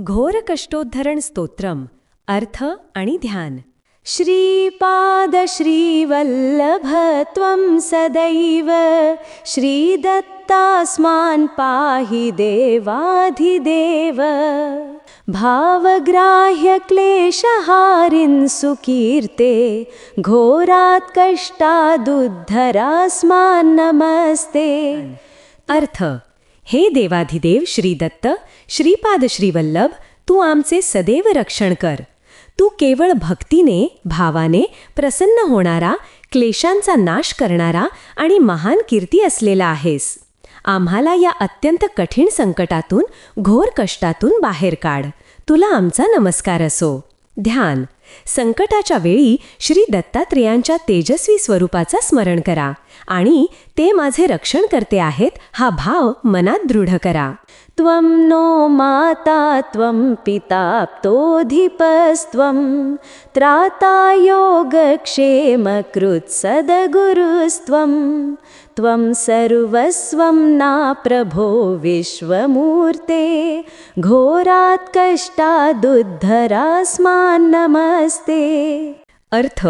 घोर कष्टोद्धरण स्तोत्रम अर्थ आणि ध्यान. श्रीपाद श्रीवल्लभ त्वं सदैव श्रीदत्तास्मान् पाहि देवाधिदेव. भावग्राह्य क्लेशहारिन् सुकीर्ते घोरात् कष्टादुद्धरास्मान् नमस्ते. अर्थ हे देवाधिदेव श्रीदत्त श्रीपाद श्रीवल्लभ तू आमचे सदैव रक्षण कर. तू केवळ भक्तीने भावाने प्रसन्न होणारा क्लेशांचा नाश करणारा आणि महान कीर्ती असलेला आहेस. आम्हाला या अत्यंत कठीण संकटातून घोर कष्टातून बाहेर काढ. तुला आमचा नमस्कार असो. ध्यान संकटाच्या वेळी श्री दत्तात्रेयांच्या तेजस्वी स्वरूपाचा स्मरण करा आणि ते माझे रक्षण करते आहेत हा भाव मनात दृढ करा. त्वं नो माता त्वं पिताप्तोऽधिपस्त्वं त्राता योगक्षेमकृत् सदगुरुस्त्वं त्वं सर्वस्वं ना प्रभो विश्वमूर्ते घोरात् कष्टादुद्धरास्मान्नमः नमस्ते अर्थ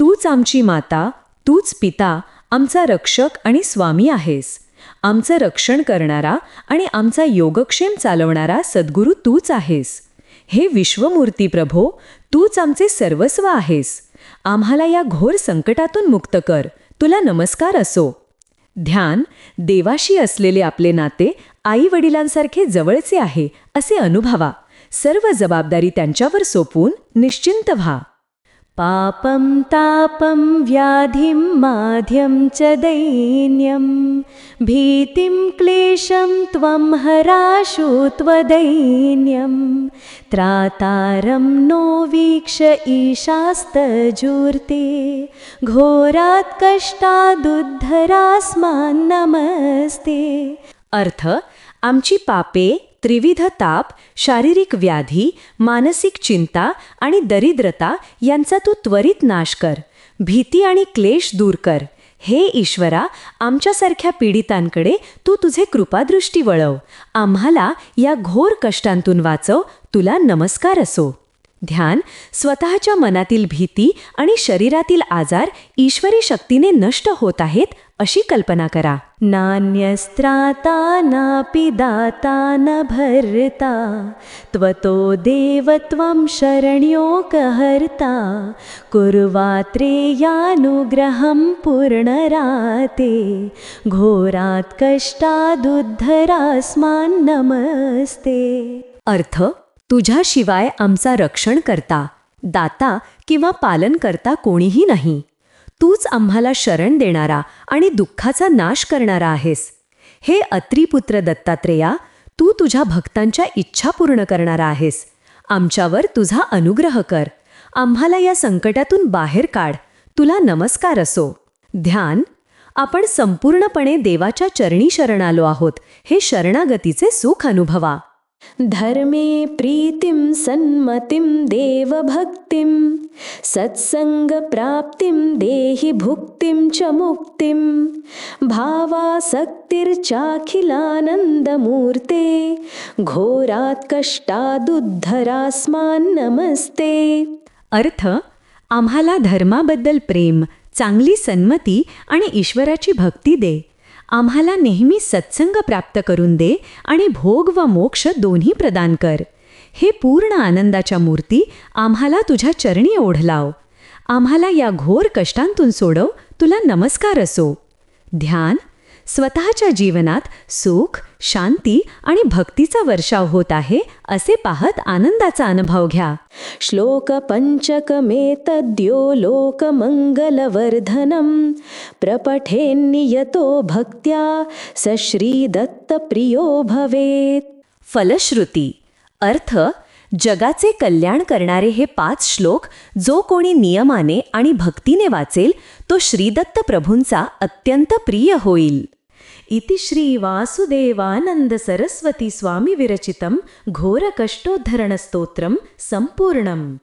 तूच आमची माता तूच पिता आमचा रक्षक आणि स्वामी आहेस. आमचं रक्षण करणारा आणि आमचा योगक्षेम चालवणारा सद्गुरू तूच आहेस. हे विश्वमूर्ती प्रभो तूच आमचे सर्वस्व आहेस. आम्हाला या घोर संकटातून मुक्त कर. तुला नमस्कार असो. ध्यान देवाशी असलेले आपले नाते आई वडिलांसारखे जवळचे आहे असे अनुभवा. सर्व जबाबदारी त्यांच्यावर सोपवून निश्चिंत व्हा. पापं तापं व्याधिं माध्यं च दैन्यं भीतिं क्लेशं त्वं हराशु त्वदैन्यं त्रातारं नो वीक्ष ईशास्तजूर्ते घोरात् कष्टादुद्धरास्मान् नमस्ते. अर्थ आमची पापे त्रिविध ताप शारीरिक व्याधी मानसिक चिंता आणि दरिद्रता यांचा तू त्वरित नाश कर. भीती आणि क्लेश दूर कर. हे ईश्वरा आमच्यासारख्या पीडितांकडे तू तुझे कृपादृष्टी वळव. आम्हाला या घोर कष्टांतून वाचव. तुला नमस्कार असो. ध्यान स्वतःच्या मनातील भीती आणि शरीरातील आजार ईश्वरी शक्तीने नष्ट होत आहेत अशी कल्पना करा. नान्यस्त्राता नापि दाता न भरता त्वतो देव त्वं शरण्योकहर्ता कुर्वात्रेयानुग्रहं पूर्णराते घोरात् कष्टादुद्धरास्मान् नमस्ते. अर्थ तुझ्याशिवाय आमचा रक्षण करता दाता किंवा पालन करता कोणीही नाही. तूच आम्हाला शरण देणारा आणि दुःखाचा नाश करणारा आहेस. हे अत्रिपुत्र दत्तात्रेया तू तुझ्या भक्तांच्या इच्छा पूर्ण करणारा आहेस. आमच्यावर तुझा अनुग्रह कर. आम्हाला या संकटातून बाहेर काढ. तुला नमस्कार असो. ध्यान आपण संपूर्णपणे देवाच्या चरणी शरण आलो आहोत. हे शरणागतीचे सुख अनुभवा. धर्मे प्रीतिं सन्मतिं देवभक्तिं सत्सङ्गप्राप्तिं देहि भुक्तिं च मुक्तिं भावासक्तिर्चाखिलानन्दमूर्ते घोरात् कष्टादुद्धरास्मान् नमस्ते अर्थ आम्हाला धर्माबद्दल प्रेम चांगली सन्मती आणि ईश्वराची भक्ती दे. आम्हाला नेहमी सत्संग प्राप्त करून दे आणि भोग व मोक्ष दोन्ही प्रदान कर. हे पूर्ण आनंदाच्या मूर्ती आम्हाला तुझ्या चरणी ओढलाव. आम्हाला या घोर कष्टांतून सोडव. तुला नमस्कार असो. ध्यान स्वतःच्या जीवनात सुख शांती आणि भक्तीचा वर्षाव होत आहे असे पाहत आनंदाचा अनुभव घ्या. श्लोक पंचकमेतद्यो लोकमंगलवर्धनम प्रपठेन्नियतो भक्त्या स श्रीदत्तप्रियो भवेत। फलश्रुती। अर्थ जगाचे कल्याण करणारे हे पाच श्लोक जो कोणी नियमाने आणि भक्तीने वाचेल तो श्रीदत्त प्रभूंचा अत्यंत प्रिय होईल. इति श्रीवासुदेवानन्दसरस्वतीस्वामिविरचितं घोरकष्टोद्धरणस्तोत्रं सम्पूर्णम्।